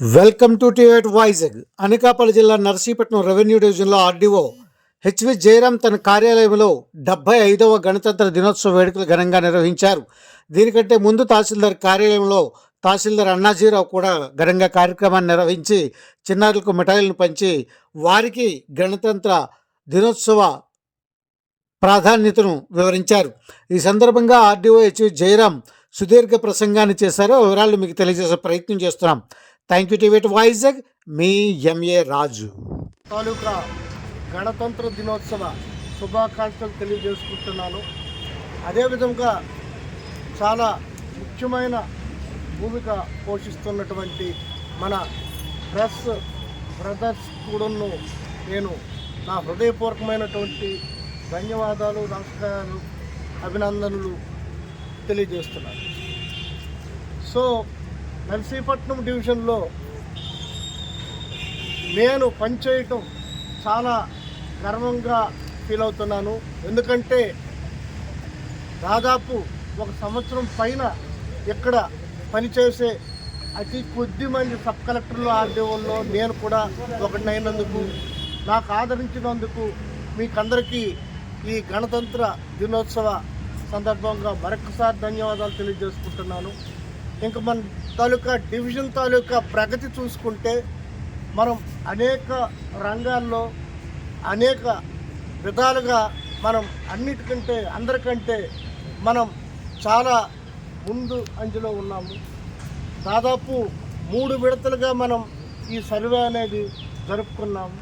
Welcome to టీవేట్ వైజాగ్. అనకాపల్లి జిల్లా Narsipatnam revenue డివిజన్లో ఆర్డీఓ హెచ్వి జయరాం తన కార్యాలయంలో డెబ్బై ఐదవ గణతంత్ర దినోత్సవ వేడుకలు ఘనంగా నిర్వహించారు. దీనికంటే ముందు తహసీల్దార్ కార్యాలయంలో తహసీల్దార్ అన్నాజీరావు కూడా ఘనంగా కార్యక్రమాన్ని నిర్వహించి చిన్నారులకు మిఠాయిలను పంచి వారికి గణతంత్ర దినోత్సవ ప్రాధాన్యతను వివరించారు. ఈ సందర్భంగా ఆర్డీఓ హెచ్వి జయరాం సుదీర్ఘ ప్రసంగాన్ని చేశారు. వివరాలు మీకు తెలియజేసే ప్రయత్నం చేస్తున్నాం. థ్యాంక్ యూ టీవీ వైజాగ్ మీ ఎంఏ రాజు తాలూకా గణతంత్ర దినోత్సవ శుభాకాంక్షలు తెలియజేసుకుంటున్నాను. అదేవిధంగా చాలా ముఖ్యమైన భూమిక పోషిస్తున్నటువంటి మన ప్రెస్ బ్రదర్స్ కూడాను నేను నా హృదయపూర్వకమైనటువంటి ధన్యవాదాలు నమస్కారాలు అభినందనలు తెలియజేస్తున్నాను. సో నర్సీపట్నం డివిజన్లో నేను పనిచేయటం చాలా గర్వంగా ఫీల్ అవుతున్నాను. ఎందుకంటే దాదాపు ఒక సంవత్సరం పైన ఇక్కడ పనిచేసే అతి కొద్ది మంది సబ్ కలెక్టర్లు ఆర్డీఓల్లో నేను కూడా ఒకటినైనందుకు నాకు ఆదరించినందుకు మీకందరికీ ఈ గణతంత్ర దినోత్సవ సందర్భంగా మరొకసారి ధన్యవాదాలు తెలియజేసుకుంటున్నాను. ఇంకా మన తాలూకా డివిజన్ తాలూకా ప్రగతి చూసుకుంటే మనం అనేక రంగాల్లో అనేక విధాలుగా మనం అన్నిటికంటే అందరికంటే మనం చాలా ముందు అంచులో ఉన్నాము. దాదాపు మూడు విడతలుగా మనం ఈ సర్వే అనేది జరుపుకున్నాము.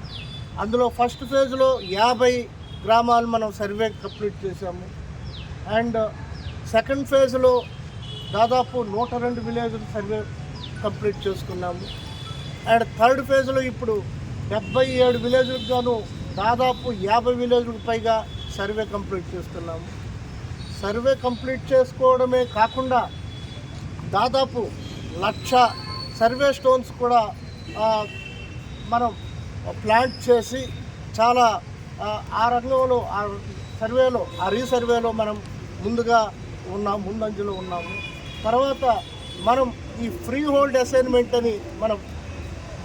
అందులో ఫస్ట్ ఫేజ్లో యాభై గ్రామాలు మనం సర్వే కంప్లీట్ చేసాము అండ్ సెకండ్ ఫేజ్లో దాదాపు నూట రెండు విలేజ్లు సర్వే కంప్లీట్ చేసుకున్నాము. అండ్ థర్డ్ ఫేజ్లో ఇప్పుడు డెబ్బై ఏడు విలేజ్లకు గాను దాదాపు యాభై విలేజ్లకు పైగా సర్వే కంప్లీట్ చేస్తున్నాము. సర్వే కంప్లీట్ చేసుకోవడమే కాకుండా దాదాపు లక్ష సర్వే స్టోన్స్ కూడా మనం ప్లాంట్ చేసి చాలా ఆ, ఆ రంగంలో ఆ సర్వేలో ఆ రీసర్వేలో మనం ముందుగా ఉన్నాం ముందంజలో ఉన్నాము. తర్వాత మనం ఈ ఫ్రీ హోల్డ్ అసైన్మెంట్ అని మనం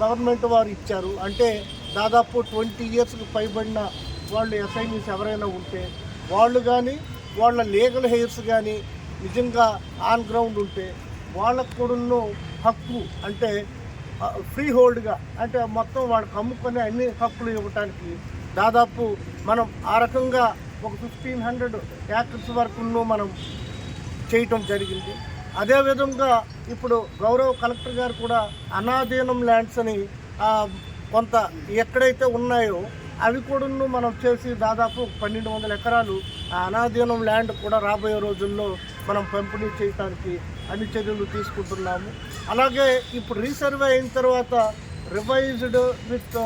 గవర్నమెంట్ వారు ఇచ్చారు. అంటే దాదాపు ట్వంటీ ఇయర్స్కి పైబడిన వాళ్ళు అసైన్మెంట్స్ ఎవరైనా ఉంటే వాళ్ళు కానీ వాళ్ళ లీగల్ హెయిర్స్ కానీ నిజంగా ఆన్ గ్రౌండ్ ఉంటే వాళ్ళకు కూడా హక్కు అంటే ఫ్రీ హోల్డ్గా అంటే మొత్తం వాళ్ళకి అమ్ముకునే అన్ని హక్కులు ఇవ్వటానికి దాదాపు మనం ఆ రకంగా ఒక ఫిఫ్టీన్ హండ్రెడ్ యాక్టర్స్ వరకు మనం చేయటం జరిగింది. అదేవిధంగా ఇప్పుడు గౌరవ కలెక్టర్ గారు కూడా అనాధీనం ల్యాండ్స్ అని కొంత ఎక్కడైతే ఉన్నాయో అవి కూడా మనం చేసి దాదాపు పన్నెండు వందల ఎకరాలు ఆ అనాధీనం ల్యాండ్ కూడా రాబోయే రోజుల్లో మనం పంపిణీ చేయడానికి అన్ని చర్యలు తీసుకుంటున్నాము. అలాగే ఇప్పుడు రీసర్వే అయిన తర్వాత రివైజ్డ్ విత్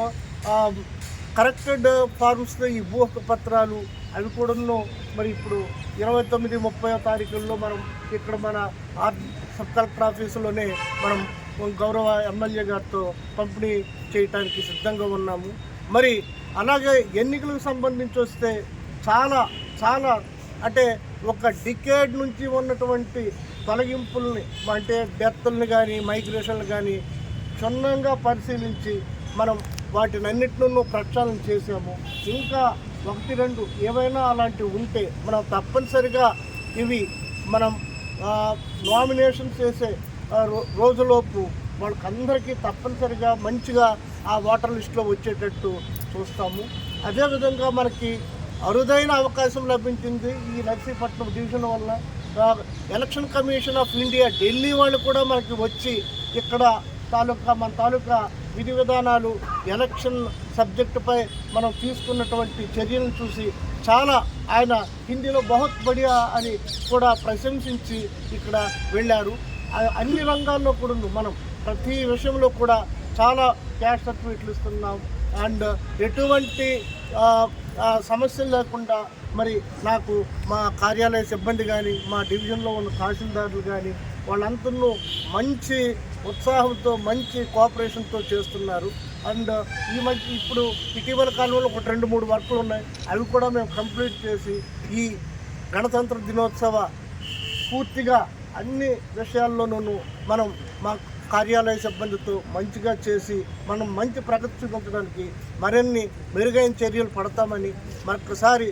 కరెక్టెడ్ ఫార్మ్స్లో ఈ భూ పత్రాలు అవి కూడాను మరి ఇప్పుడు ఇరవై తొమ్మిది ముప్పై తారీఖుల్లో మనం ఇక్కడ మన ఆర్ సబ్ కలెక్టర్ ఆఫీసులోనే మనం గౌరవ ఎమ్మెల్యే గారితో పంపిణీ చేయటానికి సిద్ధంగా ఉన్నాము. మరి అలాగే ఎన్నికలకు సంబంధించి వస్తే చాలా చాలా అంటే ఒక డికేడ్ నుంచి ఉన్నటువంటి తొలగింపుల్ని అంటే డెత్ల్ని కానీ మైగ్రేషన్లు కానీ క్షుణ్ణంగా పరిశీలించి మనం వాటినన్నిటిను ప్రక్షాళన చేసాము ఇంకా ఒకటి రెండు ఏవైనా అలాంటివి ఉంటే మనం తప్పనిసరిగా ఇవి మనం నామినేషన్ చేసే రో- రోజులోపు వాళ్ళకందరికీ తప్పనిసరిగా మంచిగా ఆ ఓటర్ లిస్టులో వచ్చేటట్టు చూస్తాము. అదేవిధంగా మనకి అరుదైన అవకాశం లభించింది ఈ నర్సీపట్నం డివిజన్ వల్ల. Election commission of India Delhi వాళ్ళు కూడా మనకి వచ్చి ఇక్కడ తాలూకా మన తాలూకా విధి విధానాలు ఎలక్షన్ సబ్జెక్టుపై మనం తీసుకున్నటువంటి చర్యలను చూసి చాలా ఆయన హిందీలో బహుత్ బడియా అని కూడా ప్రశంసించి ఇక్కడ వెళ్ళారు. అన్ని రంగాల్లో కూడా మనం. ప్రతి విషయంలో కూడా చాలా క్యాష్ సర్టిఫికెట్లు ఇస్తున్నాం. అండ్ ఎటువంటి సమస్యలు లేకుండా మరి నాకు మా కార్యాలయ సిబ్బంది కానీ మా డివిజన్లో ఉన్న తహసీల్దారులు కానీ వాళ్ళందరూ మంచి ఉత్సాహంతో మంచి కోఆపరేషన్తో చేస్తున్నారు. అండ్ ఈ మధ్య ఇప్పుడు ఇటీవల కాలంలో ఒక రెండు మూడు వర్కులు ఉన్నాయి. అవి కూడా మేము కంప్లీట్ చేసి ఈ గణతంత్ర దినోత్సవ పూర్తిగా అన్ని విషయాల్లోనూ మనం మా కార్యాలయ సిబ్బందితో మంచిగా చేసి మనం మంచి ప్రగతి చూపించడానికి మరిన్ని మెరుగైన చర్యలు పడతామని మరొకసారి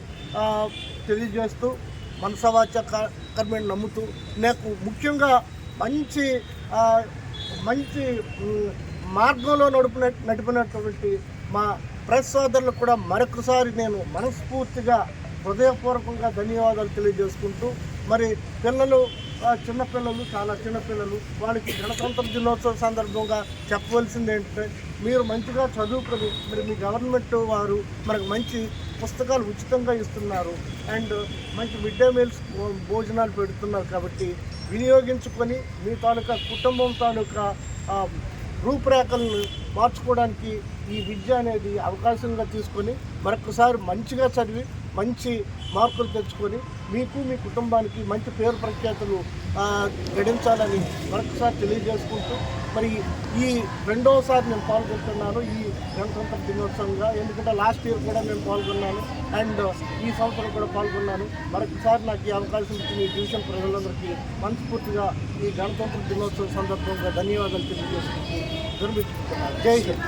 తెలియజేస్తూ మనసవాచ కర్మని నమ్ముతూ నాకు ముఖ్యంగా మంచి మంచి మార్గంలో నడుపున నడిపినటువంటి మా ప్రెస్ సోదరులకు కూడా మరొకసారి నేను మనస్ఫూర్తిగా హృదయపూర్వకంగా ధన్యవాదాలు తెలియజేసుకుంటూ మరి పిల్లలు చిన్నపిల్లలు చాలా చిన్నపిల్లలు వాళ్ళకి గణతంత్ర దినోత్సవం సందర్భంగా చెప్పవలసింది ఏంటంటే మీరు మంచిగా చదువుకొని మరి మీ గవర్నమెంట్ వారు మనకు మంచి పుస్తకాలు ఉచితంగా ఇస్తున్నారు. అండ్ మంచి మిడ్ డే మీల్స్ భోజనాలు పెడుతున్నారు కాబట్టి వినియోగించుకొని మీ తాలూకా కుటుంబం తాలూకా రూపురేఖలను మార్చుకోవడానికి ఈ విద్య అనేది అవకాశంగా తీసుకొని మరొకసారి మంచిగా చదివి మంచి మార్కులు తెచ్చుకొని మీకు మీ కుటుంబానికి మంచి పేరు ప్రఖ్యాతులు గడించాలని మరొకసారి తెలియజేసుకుంటూ మరి ఈ రెండవసారి నేను పాల్గొంటున్నాను ఈ గణతంత్ర దినోత్సవంగా. ఎందుకంటే లాస్ట్ ఇయర్ కూడా నేను పాల్గొన్నాను అండ్ ఈ సంవత్సరం కూడా పాల్గొన్నాను. మరొకసారి నాకు ఈ అవకాశం ఇచ్చిన ఈ డివిజన్ ప్రజలందరికీ మనస్ఫూర్తిగా ఈ గణతంత్ర దినోత్సవం సందర్భంగా ధన్యవాదాలు తెలియజేసుకుంటూ నిర్మించుకుంటున్నాను జై హింద్.